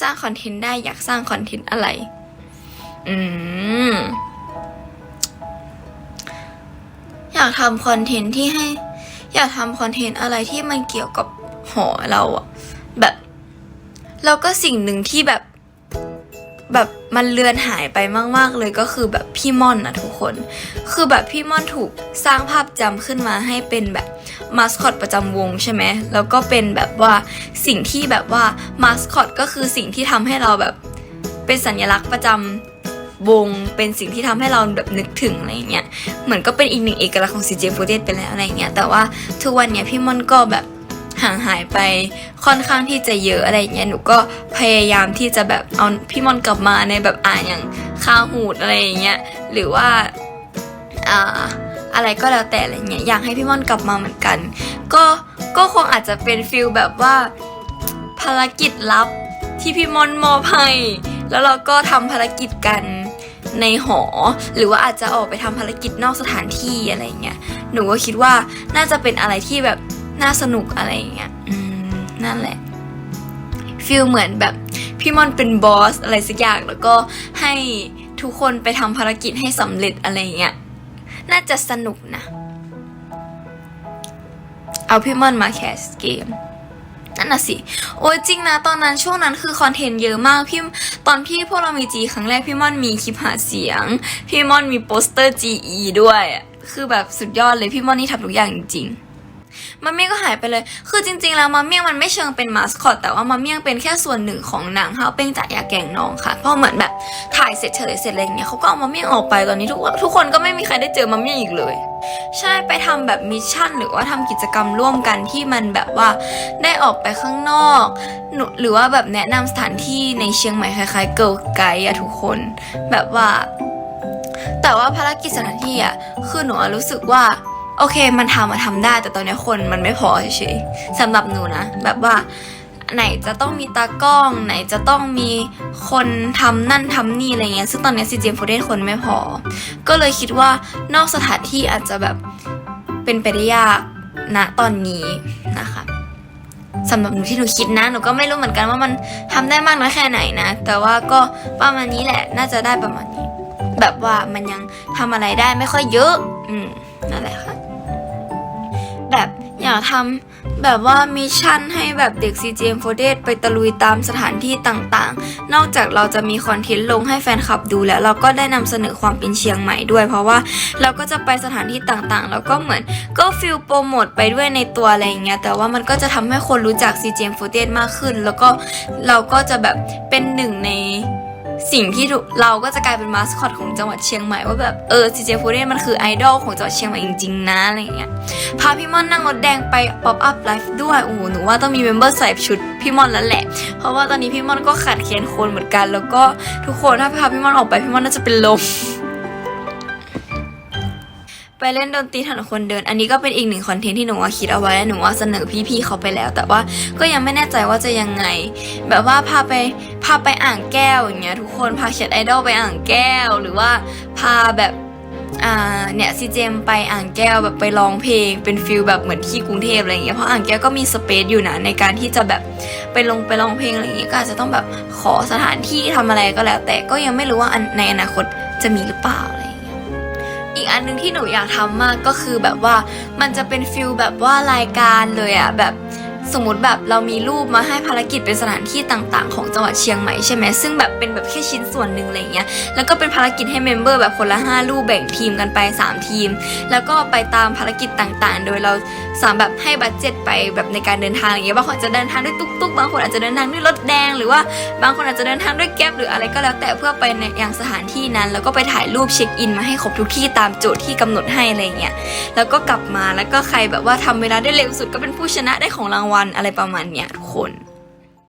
สร้างคอนเทนต์ได้อยากสร้างคอนเทนต์อะไร อืม อยากทำคอนเทนต์ที่ให้ อยากทำคอนเทนต์อะไรที่มันเกี่ยวกับหอเราอะแบบแล้วก็สิ่งหนึ่งที่แบบ แบบมันเลือนหายไปมาก ๆ เลยก็คือแบบพี่ม่อนนะทุกคน คือแบบพี่ม่อนถูกสร้างภาพจำขึ้นมาให้เป็นแบบมาสคอตประจำวงใช่ไหมแล้วก็เป็นแบบว่าสิ่งที่แบบว่ามาสคอตก็คือสิ่งที่ทำให้เราแบบเป็นสัญลักษณ์ประจำวงเป็นสิ่งที่ทำให้เราแบบนึกถึงอะไรเงี้ยเหมือนก็เป็นอีกหนึ่งเอกลักษณ์ของ CJ48 ไปแล้วอะไรเงี้ยแต่ว่าทุกวันเนี้ยพี่ม่อนก็แบบ ห่างหายไปค่อนข้างที่จะเยอะอะไรเงี้ยหนูก็พยายามที่จะแบบเอาพี่มอนกลับมาในแบบอ่านอย่างคาวหูดอะไรอย่างเงี้ยหรือว่าอ่าอะไรก็แล้วแต่อะไรเงี้ยอยากให้พี่ม่อนกลับมาเหมือนกัน ก็ก็คงอาจจะเป็นฟิลแบบว่าภารกิจลับที่พี่ม่อนมอบให้แล้วเราก็ทำภารกิจกันในหอ หรือว่าอาจจะออกไปทำภารกิจนอกสถานที่อะไรเงี้ยหนูก็คิดว่าน่าจะเป็นอะไรที่แบบ น่าสนุกอะไรเงี้ยอืมนั่นแหละฟิลเหมือนแบบพี่ม่อนเป็นบอสอะไรสักอย่างแล้วก็ให้ทุกคนไปทำภารกิจให้สำเร็จอะไรเงี้ยน่าจะสนุกนะ เอาพี่ม่อนมาแคสเกมนั่นน่ะสิ โอ้ยจริงนะ ตอนนั้นช่วงนั้นคือคอนเทนต์เยอะมากพี่ตอนพี่พวกเรามีจีครั้งแรกพี่ม่อนมีคลิปหาเสียง พี่ม่อนมีโปสเตอร์ GE ด้วย คือแบบสุดยอดเลยพี่ม่อนนี่ทำทุกอย่างจริงๆ มาเมี่ยงก็หายไปเลย คือจริง ๆ แล้วมาเมี่ยงมันไม่เชิงเป็นมาสคอตแต่ว่ามาเมี่ยงเป็นแค่ส่วนหนึ่งของหนังเฮาเป้งจ่ายาแกงน้องค่ะเพราะเหมือนแบบถ่ายเสร็จเฉลยเสร็จอะไรอย่างเงี้ยเขาก็เอามาเมี่ยงออกไปตอนนี้ทุกทุกคนก็ไม่มีใครได้เจอมาเมี่ยงอีกเลย ใช่ไปทำแบบมิชชั่นหรือว่าทำกิจกรรมร่วมกันที่มันแบบว่าได้ออกไปข้างนอกหนูหรือว่าแบบแนะนำสถานที่ในเชียงใหม่คล้ายๆเกิร์ลไกด์อะทุกคนแบบว่าแต่ว่าภารกิจสถานที่อะคือหนูรู้สึกว่า โอเค มันทำมาทำได้ แต่ตอนนี้คนมันไม่พอเฉยๆสำหรับหนูนะ แบบว่าไหนจะต้องมีตากล้อง ไหนจะต้องมีคนทำนั่นทำนี่อะไรเงี้ยซึ่งตอนนี้ซีเจมโฟเดนคนไม่พอ ก็เลยคิดว่านอกสถานที่อาจจะแบบเป็นไปได้ยากณตอนนี้นะคะสำหรับหนูที่หนูคิดนะหนูก็ไม่รู้เหมือนกันว่ามันทำได้มากน้อยแค่ไหนนะ แต่ว่าก็ประมาณนี้แหละน่าจะได้ประมาณนี้ แบบว่ามันยังทำอะไรได้ไม่ค่อยเยอะ อืม อยากทำแบบว่ามิชชั่นให้แบบเด็ก CGM4D ไปตะลุยตามสถานที่ต่างๆ นอกจากเราจะมีคอนเทนต์ลงให้แฟนคลับดูแล้ว เราก็ได้นำเสนอความเป็นเชียงใหม่ด้วย เพราะว่าเราก็จะไปสถานที่ต่างๆ แล้วก็เหมือนก็ฟิลโปรโมทไปด้วยในตัวอะไรอย่างเงี้ยแต่ว่ามันก็จะทำให้คนรู้จัก CGM4D มากขึ้น แล้วก็เราก็จะแบบเป็นหนึ่งใน สิ่งที่เราก็จะกลายเป็นมาสคอตของจังหวัดเชียงใหม่ว่าแบบเออซีเจฟูเรนมันคือไอดอลของจังหวัดเชียงใหม่จริงๆนะอะไรเงี้ยพาพี่ม่อนนั่งรถแดงไปป๊อปอัพไลฟ์ด้วยโอ้โหหนูว่าต้องมีเมมเบอร์ใส่ชุดพี่ม่อนแล้วแหละ เพราะว่าตอนนี้พี่ม่อนก็ขาดเคียนคนเหมือนกัน แล้วก็ทุกคนถ้าพาพี่ม่อนออกไปพี่ม่อนน่าจะเป็นลม ไปเล่นดนตรีถนนคนเดิน อันนี้ก็เป็นอีกหนึ่งคอนเทนต์ที่หนูว่าคิดเอาไว้หนูว่าเสนอพี่ๆเขาไปแล้ว แต่ว่าก็ยังไม่แน่ใจว่าจะยังไง แบบว่าพาไปพาไปอ่างแก้วอย่างเงี้ยทุกคนพาเชดไอดอลไปอ่างแก้ว หรือว่าพาแบบเนี่ยซีเจมไปอ่างแก้วแบบไปร้องเพลง เป็นฟิลแบบเหมือนที่กรุงเทพอะไรอย่างเงี้ยเพราะอ่างแก้วก็มีสเปซอยู่นะในการที่จะแบบไปลงไปร้องเพลงอะไรอย่างเงี้ยก็อาจจะต้องแบบขอสถานที่ทำอะไรก็แล้ว แต่ก็ยังไม่รู้ว่าในอนาคตจะมีหรือเปล่าอะไร อีกอันหนึงที่หนูอยากทำมากก็คือแบบว่ามันจะเป็นฟิลแบบว่ารายการเลยอะแบบ สมมติแบบเรามีรูปมาให้ภารกิจเป็นสถานที่ต่างๆ ของจังหวัดเชียงใหม่ใช่ไหมซึ่งแบบเป็นแบบแค่ชิ้นส่วนหนึ่งอะไรเงี้ยแล้วก็เป็นภารกิจให้เมมเบอร์แบบคนละ 5 รูปแบ่งทีมกันไป 3 ทีม แล้วก็ไปตามภารกิจต่างๆ โดยเราสามแบบให้บัตเจ็ตไปแบบในการเดินทางอย่างเงี้ยบางคนอาจะเดินทางด้วยตุ๊กๆบางคนอาจจะเดินทางด้วยรถแดง หรือว่าบางคนอาจจะเดินทางด้วยแก๊ปหรืออะไรก็แล้วแต่เพื่อไปในอยังสถานที่นั้น แล้วก็ไปถ่ายรูปเช็คอินมาให้ครบทุกที่ตามโจทย์ที่กำหนดให้อะไรเงี้ยแล้วก็กลับมาแล้วก็ใครแบบว่าทำเวลาได้เร็วสุดก็เป็นผู้ชนะได้ของรางวัลอะไรประมาณเนี้ยทุกคน